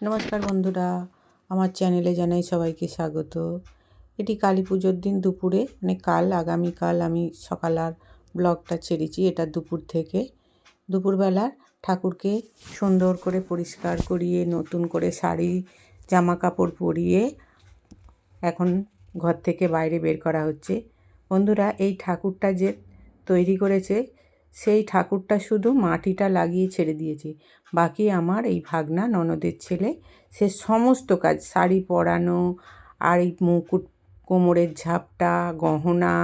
নমস্কার বন্ধুরা, আমার চ্যানেলে জানাই সবাইকে স্বাগত। এটি কালী পুজোর দিন দুপুরে মানে কাল, আগামীকাল আমি সকাল আর ব্লগটা ছেড়েছি এটা দুপুর থেকে। দুপুরবেলা ঠাকুরকে সুন্দর করে পরিষ্কার করিয়ে, নতুন করে শাড়ি জামা কাপড় পরিয়ে এখন ঘর থেকে বাইরে বের করা হচ্ছে। বন্ধুরা, এই ঠাকুরটা যে তৈরি করেছে সেই ঠাকুরটা শুধু মাটিটা লাগিয়ে ছেড়ে দিয়েছে। বাকি আমার এই ভাগনা, ননদের ছেলে, সে সমস্ত কাজ, শাড়ি পরানো, আর এই মুকুট কোমরের ঝাপটা, গহনা,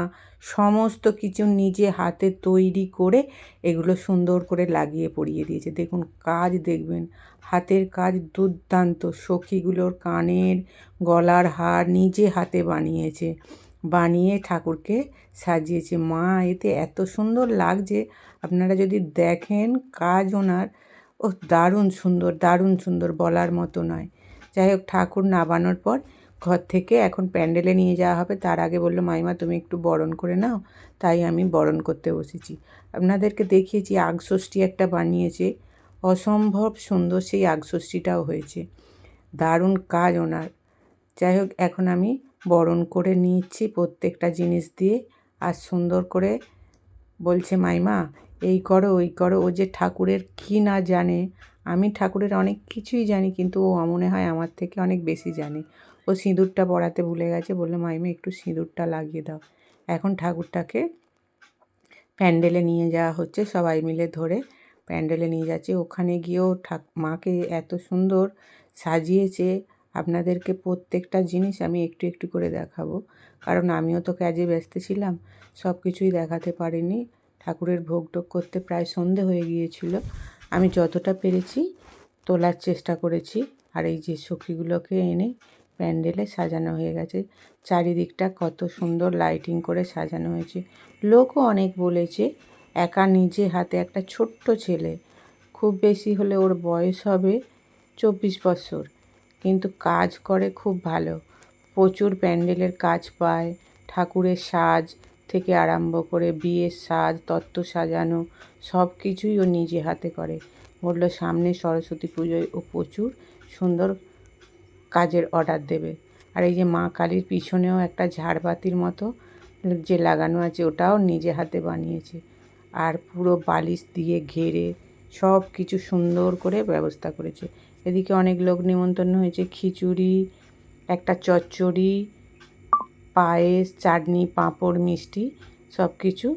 সমস্ত কিছু নিজে হাতে তৈরি করে এগুলো সুন্দর করে লাগিয়ে পরিয়ে দিয়েছে। দেখুন, কাজ দেখবেন, হাতের কাজ দুর্দান্ত। সখীগুলোর কানের গলার হার নিজে হাতে বানিয়েছে। বানিয়ে ঠাকুরকে সাজিয়েছে। মা, এতে এত সুন্দর লাগছে। আপনারা যদি দেখেন কাজ ওনার ও দারুণ সুন্দর দারুণ সুন্দর বলার মতো নয়। যাই হোক, ঠাকুর নাবানোর পর ঘর থেকে এখন প্যান্ডেলে নিয়ে যাওয়া হবে। তার আগে বলল, মাইমা, তুমি একটু বরণ করে নাও। তাই আমি বরণ করতে বসেছি। আপনাদেরকে দেখিয়েছি, আগষষ্ঠী একটা বানিয়েছে। অসম্ভব সুন্দর সেই আগষষ্ঠীটাও হয়েছে। দারুণ কাজ ওনার। যাই হোক, এখন আমি বরণ করে নিচ্ছি প্রত্যেকটা জিনিস দিয়ে। আর সুন্দর করে বলছে, মাইমা, এই করো, ওই করো। ও যে ঠাকুরের কী না জানে, আমি ঠাকুরের অনেক কিছুই জানি, কিন্তু ও মনে হয় আমার থেকে অনেক বেশি জানে। ও সিঁদুরটা পড়াতে ভুলে গেছে, বলল, মাইমা, একটু সিঁদুরটা লাগিয়ে দাও। এখন ঠাকুরটাকে প্যান্ডেলে নিয়ে যাওয়া হচ্ছে, সবাই মিলে ধরে প্যান্ডেলে নিয়ে যাচ্ছে। ওখানে গিয়েও ঠাক, মাকে এত সুন্দর সাজিয়েছে আপনাদেরকে প্রত্যেকটা জিনিস আমি একটু একটু করে দেখাবো। কারণ আমিও তো কাজে ব্যস্ত ছিলাম সব কিছুই দেখাতে পারিনি। ঠাকুরের ভোগ টোগ করতে প্রায় সন্ধে হয়ে গিয়েছিল। আমি যতটা পেরেছি তোলার চেষ্টা করেছি। আর এই যে সখীগুলোকে এনে প্যান্ডেলে সাজানো হয়ে গেছে। চারিদিকটা কত সুন্দর লাইটিং করে সাজানো হয়েছে। লোকও অনেক বলেছে, একা নিজে হাতে একটা ছোট্ট ছেলে। খুব বেশি হলে ওর বয়স হবে চব্বিশ বছর। কিন্তু কাজ করে খুব ভালো। প্রচুর প্যান্ডেলের কাজ পায়, ঠাকুরের সাজ থেকে আরম্ভ করে বিয়ের সাজ, তত্ত্ব সাজানো সব কিছুই ও নিজে হাতে করে। বলল, সামনে সরস্বতী পুজোয় ও প্রচুর সুন্দর কাজের অর্ডার দেবে। আর এই যে মা কালীর পিছনেও একটা ঝাড়বাতির মতো যে লাগানো আছে, ওটাও নিজে হাতে বানিয়েছে। আর পুরো বালিশ দিয়ে ঘেরে সব কিছু সুন্দর করে ব্যবস্থা করেছে। এদিকে অনেক লোক নিমন্ত্রণ হয়েছে। খিচুড়ি, একটা চচ্চড়ি, পায়েস, চাটনি, পাঁপড়, মিষ্টি সব কিছু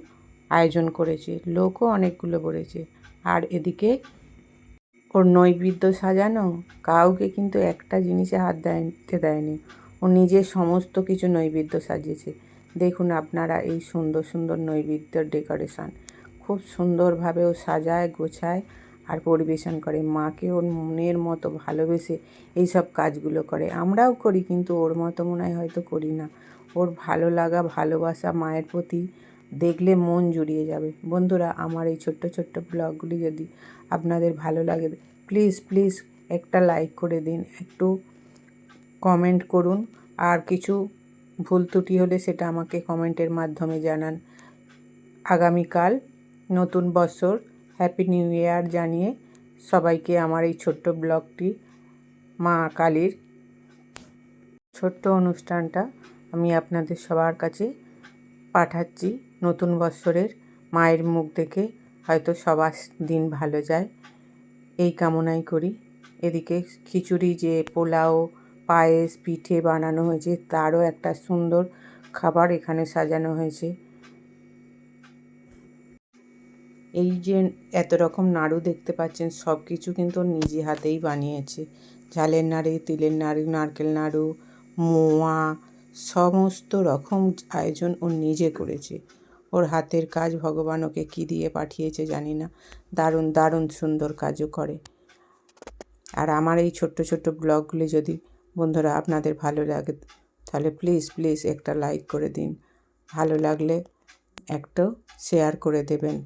আয়োজন করেছে। লোকও অনেকগুলো বলেছে। আর এদিকে ওর নৈবেদ্য সাজানো, কাউকে কিন্তু একটা জিনিসে হাত দিতে দেয়নি। ও নিজে সমস্ত কিছু নৈবেদ্য সাজিয়েছে। দেখুন আপনারা এই সুন্দর সুন্দর নৈবেদ্যর ডেকোরেশান। খুব সুন্দরভাবে ও সাজায়, গোছায়। আর পরিবেশন করে। মাকে ওর মনের মতো ভালোবেসে এই সব কাজগুলো করে। আমরাও করি, কিন্তু ওর মতো মনে হয় হয়তো করি না। ওর ভালো লাগা, ভালোবাসা মায়ের প্রতি দেখলে মন জুড়িয়ে যাবে। বন্ধুরা, আমার এই ছোট্ট ছোট্ট ব্লগগুলি যদি আপনাদের ভালো লাগে প্লিজ প্লিজ একটা লাইক করে দিন, একটু কমেন্ট করুন। আর কিছু ভুল ত্রুটি হলে সেটা আমাকে কমেন্টের মাধ্যমে জানান। আগামীকাল নতুন বছর হ্যাপি নিউ ইয়ার জানিয়ে সবাইকে আমার এই ছোট্ট ব্লগটি মা কালীর ছোট্ট অনুষ্ঠানটা আমি আপনাদের সবার কাছে পাঠাচ্ছি। নতুন বৎসরের মায়ের মুখ দেখে হয়তো সবার দিন ভালো যায়। এই কামনাই করি। এদিকে খিচুড়ি যে পোলাও, পায়েস, পিঠে বানানো হয়েছে, তারও একটা সুন্দর খাবার এখানে সাজানো হয়েছে। এই যে এত রকম নাড়ু দেখতে পাচ্ছেন সব কিছু কিন্তু নিজে হাতেই বানিয়েছে। ঝালের নাড়ু, তিলের নাড়ু, নারকেল নাড়ু, মোয়া, সমস্ত রকম আয়োজন ও নিজে করেছে। ওর হাতের কাজ ভগবান ওকে কী দিয়ে পাঠিয়েছে জানি না। দারুণ দারুণ সুন্দর কাজও করে। আর আমার এই ছোট্ট ছোট্ট ব্লগগুলি যদি বন্ধুরা আপনাদের ভালো লাগে, তাহলে প্লিজ প্লিজ একটা লাইক করে দিন। ভালো লাগলে একটু শেয়ার করে দেবেন।